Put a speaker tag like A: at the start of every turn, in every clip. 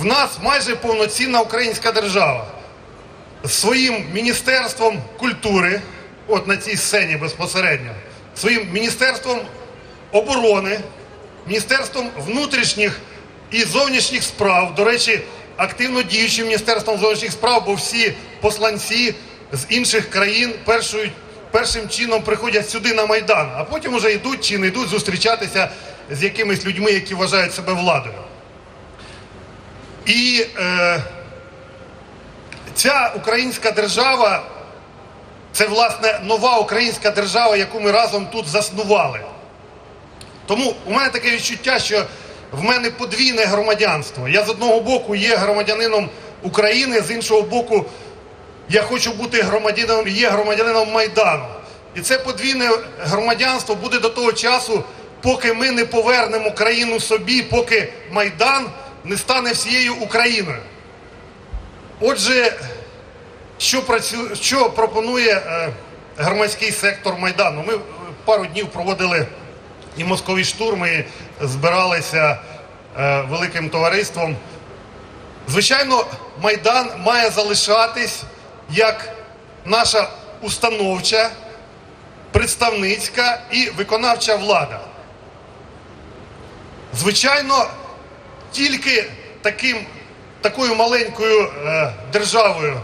A: в нас майже повноцінна українська держава з своїм міністерством культури, от на цій сцені безпосередньо, своїм міністерством оборони, міністерством внутрішніх і зовнішніх справ. До речі, активно діючим міністерством зовнішніх справ, бо всі посланці з інших країн першою, першим чином приходять сюди на майдан, а потім вже йдуть чи не йдуть зустрічатися з якимись людьми, які вважають себе владою. І е, ця українська держава це власне нова українська держава, яку ми разом тут заснували. Тому у мене таке відчуття, що в мене подвійне громадянство. Я з одного боку є громадянином України, з іншого боку, я хочу бути громадянином, є громадянином Майдану. І це подвійне громадянство буде до того часу, поки ми не повернемо країну собі, поки Майдан не стане всією Україною. Отже, що, працю... що пропонує е, громадський сектор Майдану? Ми е, пару днів проводили і москові штурми, і збиралися е, великим товариством. Звичайно, Майдан має залишатись як наша установча, представницька і виконавча влада. Звичайно, тільки таким, такою маленькою е, державою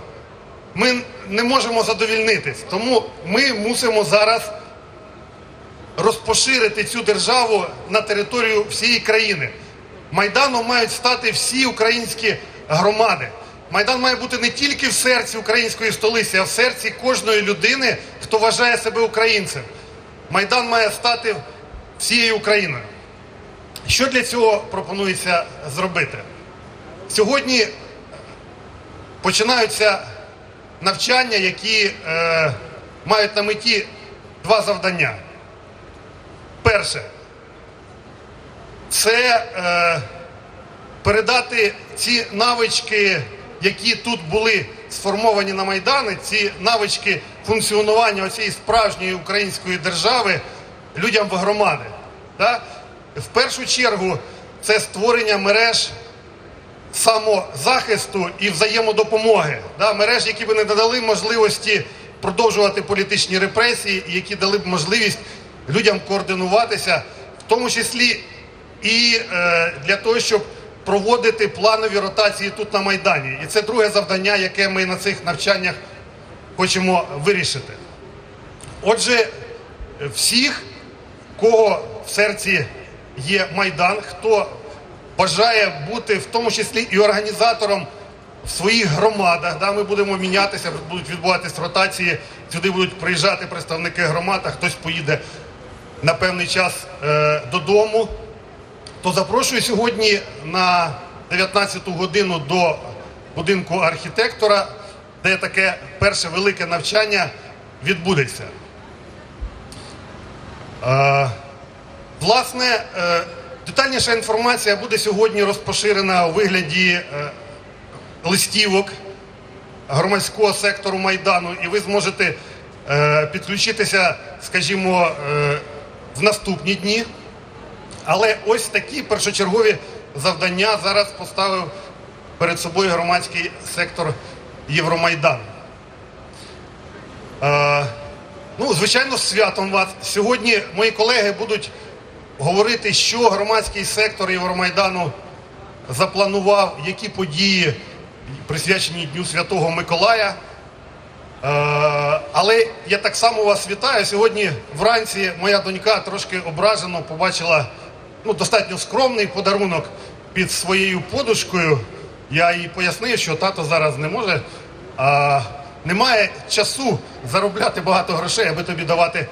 A: ми не можемо задовільнитись. Тому ми мусимо зараз розпоширити цю державу на територію всієї країни. Майданом мають стати всі українські громади. Майдан має бути не тільки в серці української столиці, а в серці кожної людини, хто вважає себе українцем. Майдан має стати всією Україною. Що для цього пропонується зробити? Сьогодні починаються навчання, які е, мають на меті два завдання. Перше це е, передати ці навички, які тут були сформовані на Майдані, ці навички функціонування цієї справжньої української держави людям в громади. Да? В першу чергу це створення мереж самозахисту і взаємодопомоги. Да? Мереж, які би не додали можливості продовжувати політичні репресії, які дали б можливість людям координуватися, в тому числі і е, для того, щоб проводити планові ротації тут на Майдані. І це друге завдання, яке ми на цих навчаннях хочемо вирішити. Отже, всіх, кого в серці є Майдан, хто бажає бути в тому числі і організатором в своїх громадах. Да, ми будемо мінятися, будуть відбуватись ротації, сюди будуть приїжджати представники громад, а хтось поїде на певний час е, додому. То запрошую сьогодні на 19-ту годину до будинку архітектора, де таке перше велике навчання відбудеться. Е, Власне, е, детальніша інформація буде сьогодні розпоширена у вигляді е, листівок громадського сектору Майдану, і ви зможете е, підключитися, скажімо, в наступні дні. Але ось такі першочергові завдання зараз поставив перед собою громадський сектор Євромайдан. Ну, звичайно, з святом вас. Сьогодні мої колеги будуть говорити, що громадський сектор Євромайдану запланував, які події присвячені Дню Святого Миколая. Е, але я так само вас вітаю. Сьогодні вранці моя донька трошки ображено побачила ну, достатньо скромний подарунок під своєю подушкою. Я їй пояснив, що тато зараз не може, а немає часу заробляти багато грошей, аби тобі давати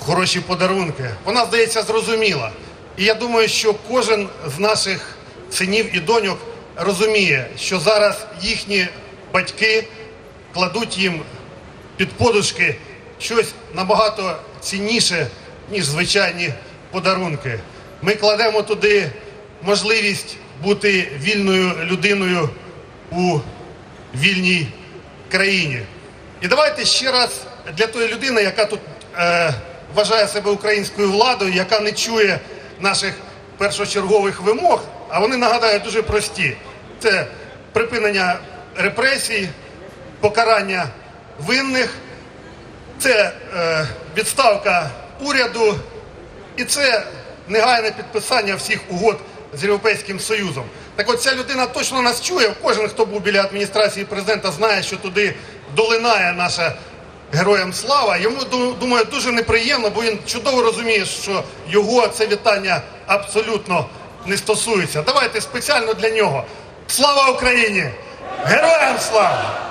A: хороші подарунки. Вона, здається, зрозуміла. І я думаю, що кожен з наших синів і доньок розуміє, що зараз їхні батьки кладуть їм під подушки щось набагато цінніше, ніж звичайні подарунки. Ми кладемо туди можливість бути вільною людиною у вільній країні. І давайте ще раз для тої людини, яка тут е, вважає себе українською владою, яка не чує наших першочергових вимог, а вони нагадаю дуже прості: це припинення репресій, покарання винних, це е, відставка уряду і це негайне підписання всіх угод з Європейським Союзом. Так от ця людина точно нас чує. Кожен, хто був біля адміністрації президента, знає, що туди долинає наша героям слава. Йому думаю, дуже неприємно, бо він чудово розуміє, що його це вітання абсолютно не стосується. Давайте спеціально для нього. Слава Україні! Героям слава!